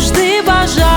завжди бажаю.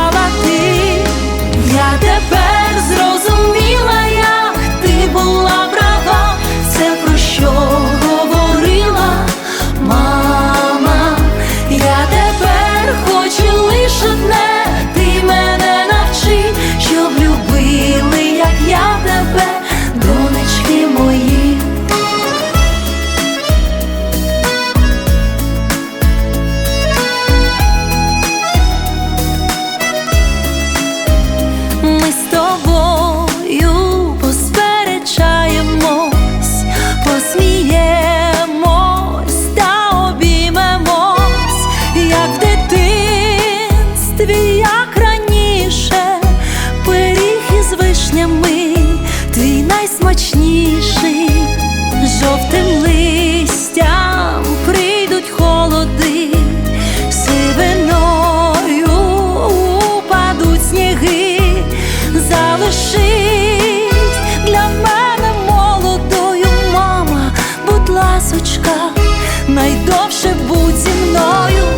легше будь зі мною.